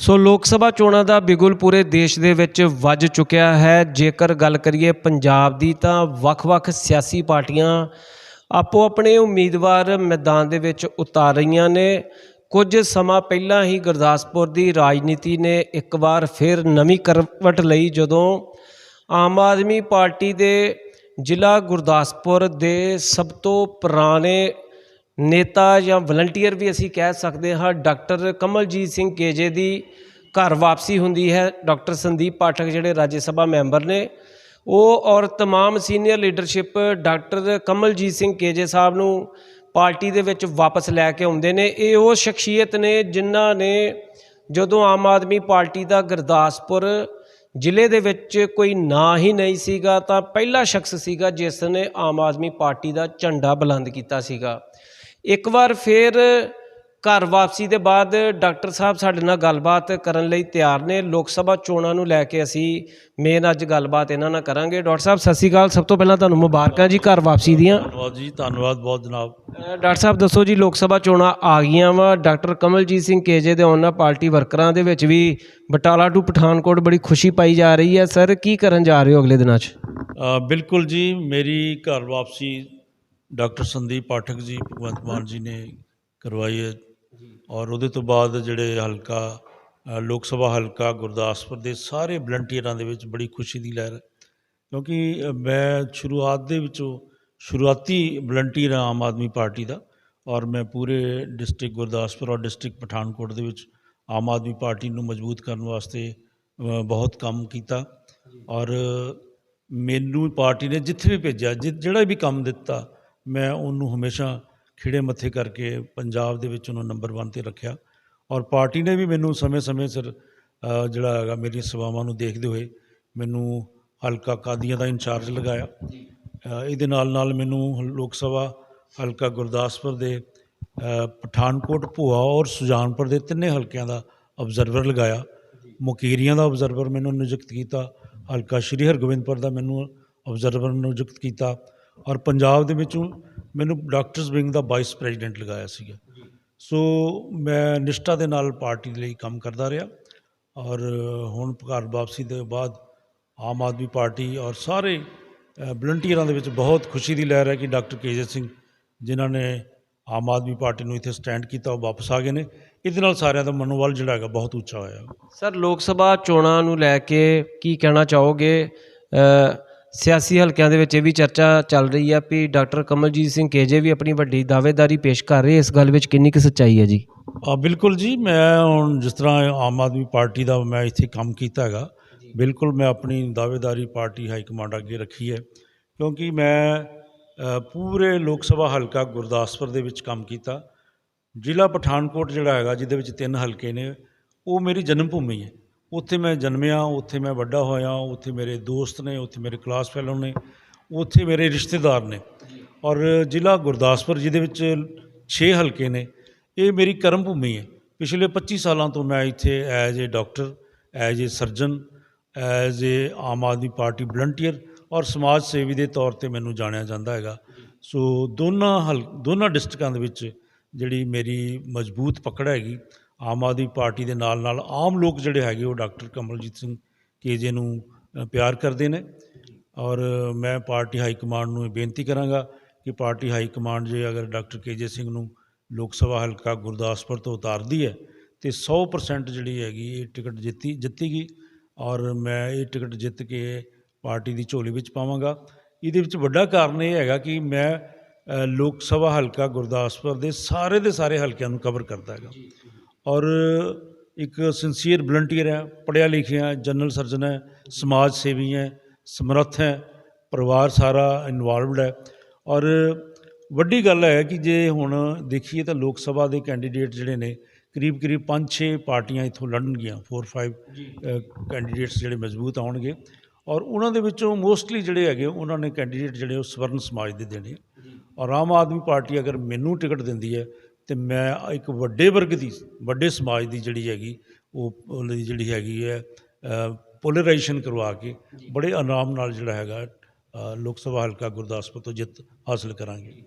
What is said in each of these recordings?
ਸੋ ਲੋਕ ਸਭਾ ਚੋਣਾਂ ਦਾ ਬਿਗੁਲ ਪੂਰੇ ਦੇਸ਼ ਦੇ ਵਿੱਚ ਵੱਜ ਚੁੱਕਿਆ ਹੈ। ਜੇਕਰ ਗੱਲ ਕਰੀਏ ਪੰਜਾਬ ਦੀ ਤਾਂ ਵੱਖ-ਵੱਖ ਸਿਆਸੀ ਪਾਰਟੀਆਂ ਆਪੋ ਆਪਣੇ ਉਮੀਦਵਾਰ ਮੈਦਾਨ ਦੇ ਵਿੱਚ ਉਤਾਰ ਰਹੀਆਂ ਨੇ। ਕੁਝ ਸਮਾਂ ਪਹਿਲਾਂ ਹੀ ਗੁਰਦਾਸਪੁਰ ਦੀ ਰਾਜਨੀਤੀ ਨੇ ਇੱਕ ਵਾਰ ਫਿਰ ਨਵੀਂ ਕਰਵਟ ਲਈ ਜਦੋਂ ਆਮ ਆਦਮੀ ਪਾਰਟੀ ਦੇ ਜ਼ਿਲ੍ਹਾ ਗੁਰਦਾਸਪੁਰ ਦੇ ਸਭ ਤੋਂ ਪੁਰਾਣੇ ਨੇਤਾ ਜਾਂ ਵਲੰਟੀਅਰ ਵੀ ਅਸੀਂ ਕਹਿ ਸਕਦੇ ਹਾਂ ਡਾਕਟਰ ਕਮਲਜੀਤ ਸਿੰਘ ਕੇਜੇ ਦੀ ਘਰ ਵਾਪਸੀ ਹੁੰਦੀ ਹੈ ਡਾਕਟਰ ਸੰਦੀਪ ਪਾਠਕ ਜਿਹੜੇ ਰਾਜ ਸਭਾ ਮੈਂਬਰ ਨੇ ਉਹ ਔਰ तमाम senior leadership doctor Kamaljit Singh KJ ਸਾਹਿਬ ਨੂੰ ਪਾਰਟੀ ਦੇ ਵਿੱਚ ਵਾਪਸ ਲੈ ਕੇ ਆਉਂਦੇ ਨੇ ਇਹ ਉਹ ਸ਼ਖਸੀਅਤ ਨੇ ਜਿਨ੍ਹਾਂ ਨੇ ਜਦੋਂ ਆਮ ਆਦਮੀ ਪਾਰਟੀ ਦਾ ਗੁਰਦਾਸਪੁਰ ਜ਼ਿਲ੍ਹੇ ਦੇ ਵਿੱਚ ਕੋਈ ਨਾਂ ਹੀ ਨਹੀਂ ਸੀਗਾ ਤਾਂ ਪਹਿਲਾ ਸ਼ਖਸ ਸੀਗਾ ਜਿਸ ਨੇ ਆਮ ਆਦਮੀ ਪਾਰਟੀ ਦਾ ਝੰਡਾ ਬੁਲੰਦ ਕੀਤਾ ਸੀਗਾ ਇੱਕ ਵਾਰ ਫਿਰ ਘਰ ਵਾਪਸੀ ਦੇ ਬਾਅਦ ਡਾਕਟਰ ਸਾਹਿਬ ਸਾਡੇ ਨਾਲ ਗੱਲਬਾਤ ਕਰਨ ਲਈ ਤਿਆਰ ਨੇ। ਲੋਕ ਸਭਾ ਚੋਣਾਂ ਨੂੰ ਲੈ ਕੇ ਅਸੀਂ ਮੇਨ ਅੱਜ ਗੱਲਬਾਤ ਇਹਨਾਂ ਨਾਲ ਕਰਾਂਗੇ। ਡਾਕਟਰ ਸਾਹਿਬ ਸਤਿ ਸ਼੍ਰੀ ਅਕਾਲ। ਸਭ ਤੋਂ ਪਹਿਲਾਂ ਤੁਹਾਨੂੰ ਮੁਬਾਰਕਾਂ ਜੀ ਘਰ ਵਾਪਸੀ ਦੀਆਂ। ਧੰਨਵਾਦ ਜੀ ਧੰਨਵਾਦ ਬਹੁਤ ਜਨਾਬ। ਡਾਕਟਰ ਸਾਹਿਬ ਦੱਸੋ ਜੀ ਲੋਕ ਸਭਾ ਚੋਣਾਂ ਆ ਗਈਆਂ ਵਾ। ਡਾਕਟਰ ਕਮਲਜੀਤ ਸਿੰਘ ਕੇਜੇ ਦੇ ਆਉਣ ਨਾਲ ਪਾਰਟੀ ਵਰਕਰਾਂ ਦੇ ਵਿੱਚ ਵੀ ਬਟਾਲਾ ਟੂ ਪਠਾਨਕੋਟ ਬੜੀ ਖੁਸ਼ੀ ਪਾਈ ਜਾ ਰਹੀ ਹੈ। ਸਰ ਕੀ ਕਰਨ ਜਾ ਰਹੇ ਹੋ ਅਗਲੇ ਦਿਨਾਂ 'ਚ? ਬਿਲਕੁਲ ਜੀ ਮੇਰੀ ਘਰ ਵਾਪਸੀ ਡਾਕਟਰ ਸੰਦੀਪ ਪਾਠਕ ਜੀ ਭਗਵੰਤ ਮਾਨ ਜੀ ਨੇ ਕਰਵਾਈ ਹੈ। ਔਰ ਉਹਦੇ ਤੋਂ ਬਾਅਦ ਜਿਹੜੇ ਹਲਕਾ ਲੋਕ ਸਭਾ ਹਲਕਾ ਗੁਰਦਾਸਪੁਰ ਦੇ ਸਾਰੇ ਵਲੰਟੀਅਰਾਂ ਦੇ ਵਿੱਚ ਬੜੀ ਖੁਸ਼ੀ ਦੀ ਲਹਿਰ ਕਿਉਂਕਿ ਮੈਂ ਸ਼ੁਰੂਆਤ ਦੇ ਵਿੱਚੋਂ ਸ਼ੁਰੂਆਤੀ ਵਲੰਟੀਅਰ ਆਮ ਆਦਮੀ ਪਾਰਟੀ ਦਾ। ਔਰ ਮੈਂ ਪੂਰੇ ਡਿਸਟ੍ਰਿਕਟ ਗੁਰਦਾਸਪੁਰ ਔਰ ਡਿਸਟ੍ਰਿਕਟ ਪਠਾਨਕੋਟ ਦੇ ਵਿੱਚ ਆਮ ਆਦਮੀ ਪਾਰਟੀ ਨੂੰ ਮਜ਼ਬੂਤ ਕਰਨ ਵਾਸਤੇ ਬਹੁਤ ਕੰਮ ਕੀਤਾ। ਔਰ ਮੈਨੂੰ ਪਾਰਟੀ ਨੇ ਜਿੱਥੇ ਵੀ ਭੇਜਿਆ ਜਿਹੜਾ ਵੀ ਕੰਮ ਦਿੱਤਾ ਮੈਂ ਉਹਨੂੰ ਹਮੇਸ਼ਾ ਖਿੜੇ ਮੱਥੇ ਕਰਕੇ ਪੰਜਾਬ ਦੇ ਵਿੱਚ ਉਹਨੂੰ ਨੰਬਰ 1 ਤੇ ਰੱਖਿਆ। ਔਰ ਪਾਰਟੀ ਨੇ ਵੀ ਮੈਨੂੰ ਸਮੇਂ-ਸਮੇਂ ਸਿਰ ਜਿਹੜਾ ਹੈਗਾ ਮੇਰੀਆਂ ਸੇਵਾਵਾਂ ਨੂੰ ਦੇਖਦੇ ਹੋਏ ਮੈਨੂੰ ਹਲਕਾ ਕਾਦੀਆਂ ਦਾ ਇੰਚਾਰਜ ਲਗਾਇਆ। ਇਹਦੇ ਨਾਲ ਨਾਲ ਮੈਨੂੰ ਲੋਕ ਸਭਾ ਹਲਕਾ ਗੁਰਦਾਸਪੁਰ ਦੇ ਪਠਾਨਕੋਟ ਭੂਆ ਔਰ ਸੁਜਾਨਪੁਰ ਦੇ ਤਿੰਨੇ ਹਲਕਿਆਂ ਦਾ ਆਬਜ਼ਰਵਰ ਲਗਾਇਆ। ਮੁਕੇਰੀਆਂ ਦਾ ਆਬਜ਼ਰਵਰ ਮੈਨੂੰ ਨਿਯੁਕਤ ਕੀਤਾ। ਹਲਕਾ ਸ਼੍ਰੀ ਹਰਗੋਬਿੰਦਪੁਰ ਦਾ ਮੈਨੂੰ ਆਬਜ਼ਰਵਰ ਨਿਯੁਕਤ ਕੀਤਾ। ਔਰ ਪੰਜਾਬ ਦੇ ਵਿੱਚੋਂ ਮੈਨੂੰ ਡਾਕਟਰਸ ਵਿੰਗ ਦਾ ਵਾਈਸ ਪ੍ਰੈਜ਼ੀਡੈਂਟ ਲਗਾਇਆ ਸੀਗਾ। ਸੋ ਮੈਂ ਨਿਸ਼ਠਾ ਦੇ ਨਾਲ ਪਾਰਟੀ ਲਈ ਕੰਮ ਕਰਦਾ ਰਿਹਾ ਔਰ ਹੁਣ ਘਰ ਵਾਪਸੀ ਦੇ ਬਾਅਦ ਆਮ ਆਦਮੀ ਪਾਰਟੀ ਔਰ ਸਾਰੇ ਵਲੰਟੀਅਰਾਂ ਦੇ ਵਿੱਚ ਬਹੁਤ ਖੁਸ਼ੀ ਦੀ ਲਹਿਰ ਹੈ ਕਿ ਡਾਕਟਰ ਕੇਜੇ ਸਿੰਘ ਜਿਨ੍ਹਾਂ ਨੇ ਆਮ ਆਦਮੀ ਪਾਰਟੀ ਨੂੰ ਇੱਥੇ ਸਟੈਂਡ ਕੀਤਾ, ਉਹ ਵਾਪਸ ਆ ਗਏ ਨੇ। ਇਹਦੇ ਨਾਲ ਸਾਰਿਆਂ ਦਾ ਮਨੋਬਲ ਜਿਹੜਾ ਹੈਗਾ ਬਹੁਤ ਉੱਚਾ ਹੋਇਆ। ਸਰ ਲੋਕ ਸਭਾ ਚੋਣਾਂ ਨੂੰ ਲੈ ਕੇ ਕੀ ਕਹਿਣਾ ਚਾਹੋਗੇ? ਸਿਆਸੀ ਹਲਕਿਆਂ ਦੇ ਵਿੱਚ ਇਹ ਵੀ ਚਰਚਾ ਚੱਲ ਰਹੀ ਹੈ ਵੀ ਡਾਕਟਰ ਕਮਲਜੀਤ ਸਿੰਘ ਕੇਜੇ ਵੀ ਆਪਣੀ ਵੱਡੀ ਦਾਅਵੇਦਾਰੀ ਪੇਸ਼ ਕਰ ਰਹੇ ਇਸ ਗੱਲ ਵਿੱਚ ਕਿੰਨੀ ਕੁ ਸੱਚਾਈ ਹੈ ਜੀ? ਆ ਬਿਲਕੁਲ ਜੀ, ਮੈਂ ਹੁਣ ਜਿਸ ਤਰ੍ਹਾਂ ਆਮ ਆਦਮੀ ਪਾਰਟੀ ਦਾ ਮੈਂ ਇੱਥੇ ਕੰਮ ਕੀਤਾ ਹੈਗਾ, ਬਿਲਕੁਲ ਮੈਂ ਆਪਣੀ ਦਾਅਵੇਦਾਰੀ ਪਾਰਟੀ ਹਾਈ ਕਮਾਂਡ ਅੱਗੇ ਰੱਖੀ ਹੈ, ਕਿਉਂਕਿ ਮੈਂ ਪੂਰੇ ਲੋਕ ਸਭਾ ਹਲਕਾ ਗੁਰਦਾਸਪੁਰ ਦੇ ਵਿੱਚ ਕੰਮ ਕੀਤਾ। ਜ਼ਿਲ੍ਹਾ ਪਠਾਨਕੋਟ ਜਿਹੜਾ ਹੈਗਾ, ਜਿਹਦੇ ਵਿੱਚ ਤਿੰਨ ਹਲਕੇ ਨੇ, ਉਹ ਮੇਰੀ ਜਨਮ ਭੂਮੀ ਹੈ। ਉੱਥੇ ਮੈਂ ਜਨਮਿਆ, ਉੱਥੇ ਮੈਂ ਵੱਡਾ ਹੋਇਆ, ਉੱਥੇ ਮੇਰੇ ਦੋਸਤ ਨੇ, ਉੱਥੇ ਮੇਰੇ ਕਲਾਸ ਫੈਲੋ ਨੇ, ਉੱਥੇ ਮੇਰੇ ਰਿਸ਼ਤੇਦਾਰ ਨੇ ਔਰ ਜ਼ਿਲ੍ਹਾ ਗੁਰਦਾਸਪੁਰ, ਜਿਹਦੇ ਵਿੱਚ 6 ਹਲਕੇ ਨੇ, ਇਹ ਮੇਰੀ ਕਰਮ ਭੂਮੀ ਹੈ। ਪਿਛਲੇ 25 ਸਾਲਾਂ ਤੋਂ ਮੈਂ ਇੱਥੇ as a doctor as a surgeon as a Aam Aadmi party volunteer ਔਰ ਸਮਾਜ ਸੇਵੀ ਦੇ ਤੌਰ ਤੇ ਮੈਨੂੰ ਜਾਣਿਆ ਜਾਂਦਾ ਹੈਗਾ। ਸੋ ਦੋਨਾਂ ਹਲ, ਦੋਨਾਂ ਡਿਸਟ੍ਰਿਕਾਂ ਦੇ ਵਿੱਚ ਜਿਹੜੀ ਮੇਰੀ ਮਜ਼ਬੂਤ ਪਕੜ ਹੈਗੀ ਆਮ ਆਦਮੀ ਪਾਰਟੀ ਦੇ ਨਾਲ ਨਾਲ ਆਮ ਲੋਕ ਜਿਹੜੇ ਹੈਗੇ ਉਹ ਡਾਕਟਰ ਕਮਲਜੀਤ ਸਿੰਘ ਕੇਜੇ ਨੂੰ ਪਿਆਰ ਕਰਦੇ ਨੇ। ਔਰ ਮੈਂ ਪਾਰਟੀ ਹਾਈ ਕਮਾਂਡ ਨੂੰ ਇਹ ਬੇਨਤੀ ਕਰਾਂਗਾ ਕਿ ਪਾਰਟੀ ਹਾਈ ਕਮਾਂਡ ਜੇ ਅਗਰ ਡਾਕਟਰ ਕੇਜੇ ਸਿੰਘ ਨੂੰ ਲੋਕ ਸਭਾ ਹਲਕਾ ਗੁਰਦਾਸਪੁਰ ਤੋਂ ਉਤਾਰਦੀ ਹੈ ਤੇ 100% ਜਿਹੜੀ ਹੈਗੀ ਇਹ ਟਿਕਟ ਜਿੱਤੀ, ਜਿੱਤੇਗੀ। ਔਰ ਮੈਂ ਇਹ ਟਿਕਟ ਜਿੱਤ ਕੇ ਪਾਰਟੀ ਦੀ ਝੋਲੀ ਵਿੱਚ ਪਾਵਾਂਗਾ। ਇਹਦੇ ਵਿੱਚ ਵੱਡਾ ਕਾਰਨ ਇਹ ਹੈਗਾ ਕਿ ਮੈਂ ਲੋਕ ਸਭਾ ਹਲਕਾ ਗੁਰਦਾਸਪੁਰ ਦੇ ਸਾਰੇ ਦੇ ਸਾਰੇ ਹਲਕਿਆਂ ਨੂੰ ਕਵਰ ਕਰਦਾ ਹੈਗਾ। ਔਰ ਇੱਕ ਸਿੰਸੀਅਰ ਵਲੰਟੀਅਰ ਹੈ, ਪੜ੍ਹਿਆ ਲਿਖਿਆ ਜਨਰਲ ਸਰਜਨ ਹੈ, ਸਮਾਜ ਸੇਵੀ ਹੈ, ਸਮਰੱਥ ਹੈ, ਪਰਿਵਾਰ ਸਾਰਾ ਇਨਵੋਲਵਡ ਹੈ। ਔਰ ਵੱਡੀ ਗੱਲ ਹੈ ਕਿ ਜੇ ਹੁਣ ਦੇਖੀਏ ਤਾਂ ਲੋਕ ਸਭਾ ਦੇ ਕੈਂਡੀਡੇਟ ਜਿਹੜੇ ਨੇ, ਕਰੀਬ ਕਰੀਬ 5-6 ਪਾਰਟੀਆਂ ਇੱਥੋਂ ਲੜਨਗੀਆਂ 4-5 ਕੈਂਡੀਡੇਟਸ ਜਿਹੜੇ ਮਜ਼ਬੂਤ ਆਉਣਗੇ। ਔਰ ਉਹਨਾਂ ਦੇ ਵਿੱਚੋਂ ਮੋਸਟਲੀ ਜਿਹੜੇ ਹੈਗੇ, ਉਹਨਾਂ ਨੇ ਕੈਂਡੀਡੇਟ ਜਿਹੜੇ ਉਹ ਸਵਰਨ ਸਮਾਜ ਦੇ ਦੇਣੇ। ਔਰ ਆਮ ਆਦਮੀ ਪਾਰਟੀ ਅਗਰ ਮੈਨੂੰ ਟਿਕਟ ਦਿੰਦੀ ਹੈ ਤੇ ਮੈਂ ਇੱਕ ਵੱਡੇ ਵਰਗ ਦੀ ਵੱਡੇ ਸਮਾਜ ਦੀ ਜਿਹੜੀ ਹੈਗੀ ਉਹ ਉਹਦੀ ਜਿਹੜੀ ਹੈਗੀ ਹੈ ਪੋਲਰਾਈਜੇਸ਼ਨ ਕਰਵਾ ਕੇ ਬੜੇ ਆਰਾਮ ਨਾਲ ਜਿਹੜਾ ਹੈਗਾ ਲੋਕ ਸਭਾ ਹਲਕਾ ਗੁਰਦਾਸਪੁਰ ਤੋਂ ਜਿੱਤ ਹਾਸਲ ਕਰਾਂਗੇ।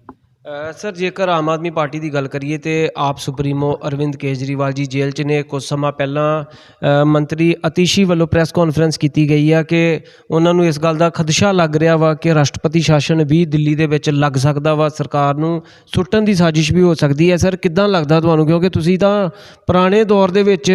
ਸਰ, ਜੇਕਰ ਆਮ ਆਦਮੀ ਪਾਰਟੀ ਦੀ ਗੱਲ ਕਰੀਏ ਤੇ ਆਪ ਸੁਪਰੀਮੋ ਅਰਵਿੰਦ ਕੇਜਰੀਵਾਲ ਜੀ ਜੇਲ੍ਹ 'ਚ ਨੇ, ਕੁਝ ਸਮਾਂ ਪਹਿਲਾਂ ਮੰਤਰੀ ਅਤੀਸ਼ੀ ਵੱਲੋਂ ਪ੍ਰੈਸ ਕਾਨਫਰੰਸ ਕੀਤੀ ਗਈ ਆ ਕਿ ਉਹਨਾਂ ਨੂੰ ਇਸ ਗੱਲ ਦਾ ਖਦਸ਼ਾ ਲੱਗ ਰਿਹਾ ਵਾ ਕਿ ਰਾਸ਼ਟਰਪਤੀ ਸ਼ਾਸਨ ਵੀ ਦਿੱਲੀ ਦੇ ਵਿੱਚ ਲੱਗ ਸਕਦਾ ਵਾ, ਸਰਕਾਰ ਨੂੰ ਸੁੱਟਣ ਦੀ ਸਾਜ਼ਿਸ਼ ਵੀ ਹੋ ਸਕਦੀ ਹੈ। ਸਰ, ਕਿੱਦਾਂ ਲੱਗਦਾ ਤੁਹਾਨੂੰ? ਕਿਉਂਕਿ ਤੁਸੀਂ ਤਾਂ ਪੁਰਾਣੇ ਦੌਰ ਦੇ ਵਿੱਚ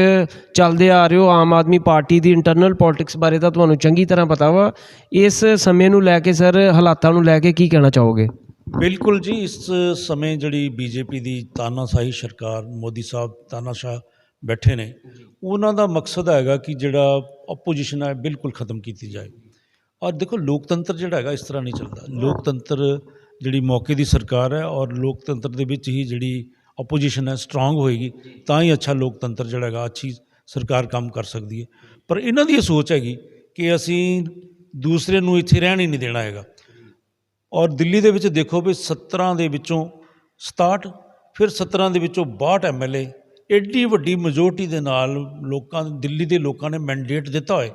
ਚੱਲਦੇ ਆ ਰਹੇ ਹੋ, ਆਮ ਆਦਮੀ ਪਾਰਟੀ ਦੀ ਇੰਟਰਨਲ ਪੋਲਿਟਿਕਸ ਬਾਰੇ ਤਾਂ ਤੁਹਾਨੂੰ ਚੰਗੀ ਤਰ੍ਹਾਂ ਪਤਾ ਵਾ। ਇਸ ਸਮੇਂ ਨੂੰ ਲੈ ਕੇ, ਸਰ, ਹਾਲਾਤਾਂ ਨੂੰ ਲੈ ਕੇ ਕੀ ਕਹਿਣਾ ਚਾਹੋਗੇ? ਬਿਲਕੁਲ ਜੀ, ਇਸ ਸਮੇਂ ਜਿਹੜੀ ਬੀਜੇਪੀ ਦੀ ਤਾਨਾਸ਼ਾਹੀ ਸਰਕਾਰ, ਮੋਦੀ ਸਾਹਿਬ ਤਾਨਾਸ਼ਾਹ ਬੈਠੇ ਨੇ, ਉਹਨਾਂ ਦਾ ਮਕਸਦ ਹੈਗਾ ਕਿ ਜਿਹੜਾ ਆਪੋਜੀਸ਼ਨ ਹੈ, ਬਿਲਕੁਲ ਖਤਮ ਕੀਤੀ ਜਾਏ। ਔਰ ਦੇਖੋ, ਲੋਕਤੰਤਰ ਜਿਹੜਾ ਹੈਗਾ, ਇਸ ਤਰ੍ਹਾਂ ਨਹੀਂ ਚੱਲਦਾ। ਲੋਕਤੰਤਰ ਜਿਹੜੀ ਮੌਕੇ ਦੀ ਸਰਕਾਰ ਹੈ ਔਰ ਲੋਕਤੰਤਰ ਦੇ ਵਿੱਚ ਹੀ ਜਿਹੜੀ ਆਪੋਜੀਸ਼ਨ ਹੈ ਸਟਰੋਂਗ ਹੋਏਗੀ, ਤਾਂ ਹੀ ਅੱਛਾ ਲੋਕਤੰਤਰ ਜਿਹੜਾ ਹੈਗਾ, ਅੱਛੀ ਸਰਕਾਰ ਕੰਮ ਕਰ ਸਕਦੀ ਹੈ। ਪਰ ਇਹਨਾਂ ਦੀ ਇਹ ਸੋਚ ਹੈਗੀ ਕਿ ਅਸੀਂ ਦੂਸਰੇ ਨੂੰ ਇੱਥੇ ਰਹਿਣ ਹੀ ਨਹੀਂ ਦੇਣਾ ਹੈਗਾ। ਔਰ ਦਿੱਲੀ ਦੇ ਵਿੱਚ ਦੇਖੋ ਵੀ 17 ਦੇ ਵਿੱਚੋਂ 67 ਫਿਰ 17 ਦੇ ਵਿੱਚੋਂ 62 ਐਮਐਲਏ ਐਡੀ ਵੱਡੀ ਮੈਜੋਰਟੀ ਦੇ ਨਾਲ ਲੋਕਾਂ ਦਿੱਲੀ ਦੇ ਲੋਕਾਂ ਨੇ ਮੈਂਡੇਟ ਦਿੱਤਾ ਹੋਏ।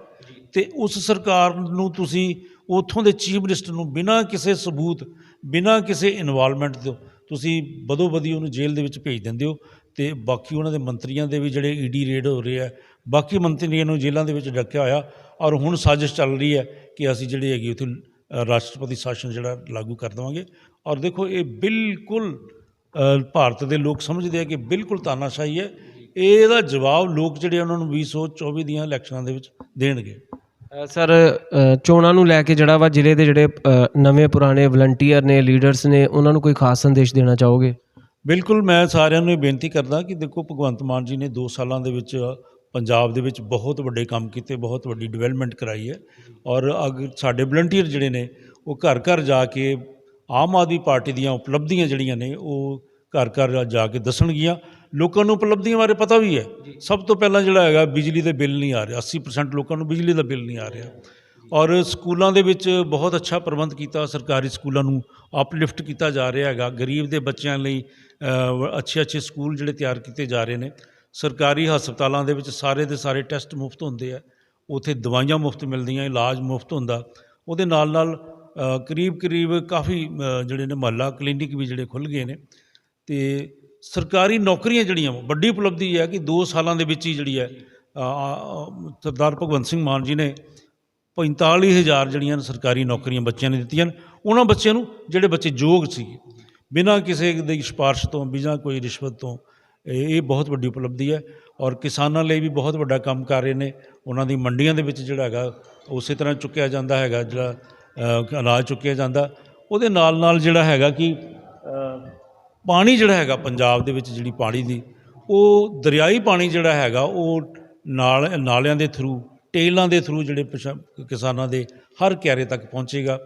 ਤੇ ਉਸ ਸਰਕਾਰ ਨੂੰ ਤੁਸੀਂ ਉੱਥੋਂ ਦੇ ਚੀਫ ਮਿਨਿਸਟਰ ਨੂੰ ਬਿਨਾਂ ਕਿਸੇ ਸਬੂਤ, ਬਿਨਾਂ ਕਿਸੇ ਇਨਵੋਲਵਮੈਂਟ ਤੋਂ ਤੁਸੀਂ ਬਦੋ ਬਦੀ ਉਹਨੂੰ ਜੇਲ੍ਹ ਦੇ ਵਿੱਚ ਭੇਜ ਦਿੰਦੇ ਹੋ ਤੇ ਬਾਕੀ ਉਹਨਾਂ ਦੇ ਮੰਤਰੀਆਂ ਦੇ ਵੀ ਜਿਹੜੇ ਈਡੀ ਰੇਡ ਹੋ ਰਹੇ ਆ, ਬਾਕੀ ਮੰਤਰੀਆਂ ਨੂੰ ਜੇਲ੍ਹਾਂ ਦੇ ਵਿੱਚ ਡੱਕਿਆ ਹੋਇਆ ਔਰ ਹੁਣ ਸਾਜ਼ਿਸ਼ ਚੱਲ ਰਹੀ ਹੈ ਕਿ ਅਸੀਂ ਜਿਹੜੀ ਹੈਗੀ ਉੱਥੇ ਰਾਸ਼ਟਰਪਤੀ ਸ਼ਾਸਨ ਜਿਹੜਾ ਲਾਗੂ ਕਰ ਦੇਵਾਂਗੇ। ਔਰ ਦੇਖੋ ਇਹ ਬਿਲਕੁਲ ਭਾਰਤ ਦੇ ਲੋਕ ਸਮਝਦੇ ਆ ਕਿ ਬਿਲਕੁਲ ਤਾਨਾਸ਼ਾਹੀ ਹੈ। ਇਹਦਾ ਜਵਾਬ ਲੋਕ ਜਿਹੜੇ ਉਹਨਾਂ ਨੂੰ 2024 ਦੀਆਂ ਇਲੈਕਸ਼ਨਾਂ ਦੇ ਵਿੱਚ ਦੇਣਗੇ। ਸਰ ਚੋਣਾਂ ਨੂੰ ਲੈ ਕੇ ਜਿਹੜਾ ਵਾ ਜ਼ਿਲ੍ਹੇ ਦੇ ਜਿਹੜੇ ਨਵੇਂ ਪੁਰਾਣੇ ਵਲੰਟੀਅਰ ਨੇ ਲੀਡਰਸ ਨੇ ਉਹਨਾਂ ਨੂੰ ਕੋਈ ਖਾਸ ਸੰਦੇਸ਼ ਦੇਣਾ ਚਾਹੋਗੇ? ਬਿਲਕੁਲ ਮੈਂ ਸਾਰਿਆਂ ਨੂੰ ਇਹ ਬੇਨਤੀ ਕਰਦਾ ਕਿ ਦੇਖੋ ਭਗਵੰਤ ਮਾਨ ਜੀ ਨੇ 2 ਸਾਲਾਂ ਦੇ ਵਿੱਚ ਪੰਜਾਬ ਦੇ ਵਿੱਚ ਬਹੁਤ ਵੱਡੇ ਕੰਮ ਕੀਤੇ ਬਹੁਤ ਵੱਡੀ ਡਿਵੈਲਪਮੈਂਟ ਕਰਾਈ ਹੈ ਔਰ ਅਗ ਸਾਡੇ ਵਲੰਟੀਅਰ ਜਿਹੜੇ ਨੇ ਉਹ ਘਰ ਘਰ ਜਾ ਕੇ ਆਮ ਆਦਮੀ ਪਾਰਟੀ ਦੀਆਂ ਉਪਲਬਧੀਆਂ ਜਿਹੜੀਆਂ ਨੇ ਉਹ ਘਰ ਘਰ ਜਾ ਕੇ ਦੱਸਣਗੀਆਂ। ਲੋਕਾਂ ਨੂੰ ਉਪਲਬਧੀਆਂ ਬਾਰੇ ਪਤਾ ਵੀ ਹੈ। ਸਭ ਤੋਂ ਪਹਿਲਾਂ ਜਿਹੜਾ ਹੈਗਾ ਬਿਜਲੀ ਦੇ ਬਿੱਲ ਨਹੀਂ ਆ ਰਿਹਾ। 80% ਲੋਕਾਂ ਨੂੰ ਬਿਜਲੀ ਦਾ ਬਿੱਲ ਨਹੀਂ ਆ ਰਿਹਾ। ਔਰ ਸਕੂਲਾਂ ਦੇ ਵਿੱਚ ਬਹੁਤ ਅੱਛਾ ਪ੍ਰਬੰਧ ਕੀਤਾ ਸਰਕਾਰੀ ਸਕੂਲਾਂ ਨੂੰ ਅਪਲਿਫਟ ਕੀਤਾ ਜਾ ਰਿਹਾ ਹੈਗਾ। ਗਰੀਬ ਦੇ ਬੱਚਿਆਂ ਲਈ ਅੱਛੇ ਅੱਛੇ ਸਕੂਲ ਜਿਹੜੇ ਤਿਆਰ ਕੀਤੇ ਜਾ ਰਹੇ ਨੇ। ਸਰਕਾਰੀ ਹਸਪਤਾਲਾਂ ਦੇ ਵਿੱਚ ਸਾਰੇ ਦੇ ਸਾਰੇ ਟੈਸਟ ਮੁਫਤ ਹੁੰਦੇ ਆ। ਉੱਥੇ ਦਵਾਈਆਂ ਮੁਫਤ ਮਿਲਦੀਆਂ, ਇਲਾਜ ਮੁਫਤ ਹੁੰਦਾ। ਉਹਦੇ ਨਾਲ ਨਾਲ ਕਰੀਬ ਕਰੀਬ ਕਾਫੀ ਜਿਹੜੇ ਨੇ ਮਹੱਲਾ ਕਲੀਨਿਕ ਵੀ ਜਿਹੜੇ ਖੁੱਲ੍ਹ ਗਏ ਨੇ। ਤੇ ਸਰਕਾਰੀ ਨੌਕਰੀਆਂ ਜਿਹੜੀਆਂ ਵੱਡੀ ਉਪਲਬਧੀ ਹੈ ਕਿ 2 ਸਾਲਾਂ ਦੇ ਵਿੱਚ ਹੀ ਜਿਹੜੀ ਹੈ ਸਰਦਾਰ ਭਗਵੰਤ ਸਿੰਘ ਮਾਨ ਜੀ ਨੇ 45000 ਜਿਹੜੀਆਂ ਸਰਕਾਰੀ ਨੌਕਰੀਆਂ ਬੱਚਿਆਂ ਨੇ ਦਿੱਤੀਆਂ ਨੇ। ਉਹਨਾਂ ਬੱਚਿਆਂ ਨੂੰ, ਜਿਹੜੇ ਬੱਚੇ ਯੋਗ ਸੀ ਬਿਨਾਂ ਕਿਸੇ ਦੀ ਸਿਫਾਰਿਸ਼ ਤੋਂ, ਬਿਨਾਂ ਕੋਈ ਰਿਸ਼ਵਤ ਤੋਂ ਇਹ ਇਹ ਬਹੁਤ ਵੱਡੀ ਉਪਲਬਧੀ ਹੈ ਔਰ ਕਿਸਾਨਾਂ ਲਈ ਵੀ ਬਹੁਤ ਵੱਡਾ ਕੰਮ ਕਰ ਰਹੇ ਨੇ। ਉਹਨਾਂ ਦੀ ਮੰਡੀਆਂ ਦੇ ਵਿੱਚ ਜਿਹੜਾ ਹੈਗਾ, ਉਸੇ ਤਰ੍ਹਾਂ ਚੁੱਕਿਆ ਜਾਂਦਾ ਹੈਗਾ, ਜਿਹੜਾ ਅਨਾਜ ਚੁੱਕਿਆ ਜਾਂਦਾ। ਉਹਦੇ ਨਾਲ ਨਾਲ ਜਿਹੜਾ ਹੈਗਾ ਕਿ ਪਾਣੀ ਜਿਹੜਾ ਹੈਗਾ ਪੰਜਾਬ ਦੇ ਵਿੱਚ ਜਿਹੜੀ ਪਾਣੀ ਦੀ, ਉਹ ਦਰਿਆਈ ਪਾਣੀ ਜਿਹੜਾ ਹੈਗਾ, ਉਹ ਨਾਲ, ਨਾਲਿਆਂ ਦੇ ਥਰੂ ਟੇਲਾਂ ਦੇ ਥਰੂ ਜਿਹੜੇ ਪਛਾ- ਕਿਸਾਨਾਂ ਦੇ ਹਰ ਕਿਆਰੇ ਤੱਕ ਪਹੁੰਚੇਗਾ।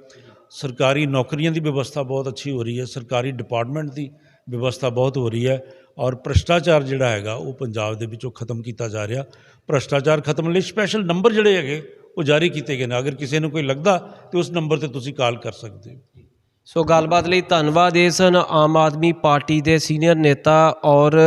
ਸਰਕਾਰੀ ਨੌਕਰੀਆਂ ਦੀ ਵਿਵਸਥਾ ਬਹੁਤ ਅੱਛੀ ਹੋ ਰਹੀ ਹੈ। ਸਰਕਾਰੀ ਡਿਪਾਰਟਮੈਂਟ ਦੀ ਵਿਵਸਥਾ ਬਹੁਤ ਹੋ ਰਹੀ ਹੈ ਔਰ ਭ੍ਰਿਸ਼ਟਾਚਾਰ ਜਿਹੜਾ ਹੈਗਾ ਉਹ ਪੰਜਾਬ ਦੇ ਵਿੱਚੋਂ ਖਤਮ ਕੀਤਾ ਜਾ ਰਿਹਾ। ਭ੍ਰਿਸ਼ਟਾਚਾਰ ਖਤਮ ਲਈ ਸਪੈਸ਼ਲ ਨੰਬਰ ਜਿਹੜੇ ਹੈਗੇ ਉਹ ਜਾਰੀ ਕੀਤੇ ਗਏ ਨੇ। ਅਗਰ ਕਿਸੇ ਨੂੰ ਕੋਈ ਲੱਗਦਾ ਤੇ ਉਸ ਨੰਬਰ ਤੇ ਤੁਸੀਂ ਕਾਲ ਕਰ ਸਕਦੇ ਹੋ। ਸੋ ਗੱਲਬਾਤ ਲਈ ਧੰਨਵਾਦ ਇਹ ਸਨ ਆਮ ਆਦਮੀ ਪਾਰਟੀ ਦੇ ਸੀਨੀਅਰ ਨੇਤਾ ਔਰ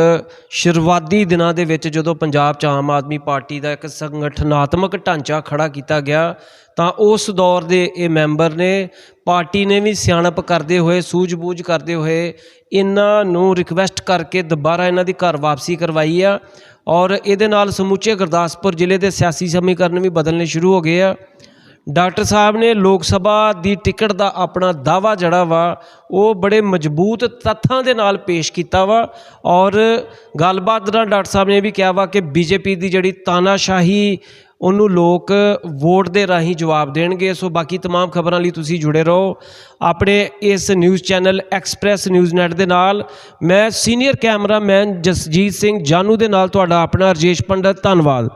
ਸ਼ੁਰੂਆਤੀ ਦਿਨਾਂ ਦੇ ਵਿੱਚ ਜਦੋਂ ਪੰਜਾਬ 'ਚ ਆਮ ਆਦਮੀ ਪਾਰਟੀ ਦਾ ਇੱਕ ਸੰਗਠਨਾਤਮਕ ਢਾਂਚਾ ਖੜਾ ਕੀਤਾ ਗਿਆ, ਤਾਂ ਉਸ ਦੌਰ ਦੇ ਇਹ ਮੈਂਬਰ ਨੇ ਪਾਰਟੀ ਨੇ ਵੀ ਸਿਆਣਪ ਕਰਦੇ ਹੋਏ, ਸੂਝ-ਬੂਝ ਕਰਦੇ ਹੋਏ ਇਹਨਾਂ ਨੂੰ ਰਿਕਵੈਸਟ ਕਰਕੇ ਦੁਬਾਰਾ ਇਹਨਾਂ ਦੀ ਘਰ ਵਾਪਸੀ ਕਰਵਾਈ ਆ ਔਰ ਇਹਦੇ ਨਾਲ ਸਮੁੱਚੇ ਗੁਰਦਾਸਪੁਰ ਜ਼ਿਲ੍ਹੇ ਦੇ ਸਿਆਸੀ ਸਮੀਕਰਨ ਵੀ ਬਦਲਣੇ ਸ਼ੁਰੂ ਹੋ ਗਏ ਆ। ਡਾਕਟਰ ਸਾਹਿਬ ਨੇ ਲੋਕ ਸਭਾ ਦੀ ਟਿਕਟ ਦਾ ਆਪਣਾ ਦਾਵਾ ਜਿਹੜਾ ਵਾ ਉਹ ਬੜੇ ਮਜ਼ਬੂਤ ਤੱਥਾਂ ਦੇ ਨਾਲ ਪੇਸ਼ ਕੀਤਾ ਵਾ ਔਰ ਗੱਲਬਾਤ ਨਾਲ ਡਾਕਟਰ ਸਾਹਿਬ ਨੇ ਵੀ ਕਿਹਾ ਵਾ ਕਿ ਬੀਜੇਪੀ ਦੀ ਜਿਹੜੀ ਤਾਨਾਸ਼ਾਹੀ ਉਹਨੂੰ ਲੋਕ ਵੋਟ ਦੇ ਰਾਹੀਂ ਜਵਾਬ ਦੇਣਗੇ ਸੋ ਬਾਕੀ तमाम ਖਬਰਾਂ ਲਈ ਤੁਸੀਂ ਜੁੜੇ ਰਹੋ ਆਪਣੇ ਇਸ news channel express news net ਦੇ ਨਾਲ ਮੈਂ ਸੀਨੀਅਰ ਕੈਮਰਾਮੈਨ ਜਸਜੀਤ ਸਿੰਘ ਜਾਨੂ ਦੇ ਨਾਲ ਤੁਹਾਡਾ ਆਪਣਾ ਰਜੇਸ਼ ਪੰਡਤ ਧੰਨਵਾਦ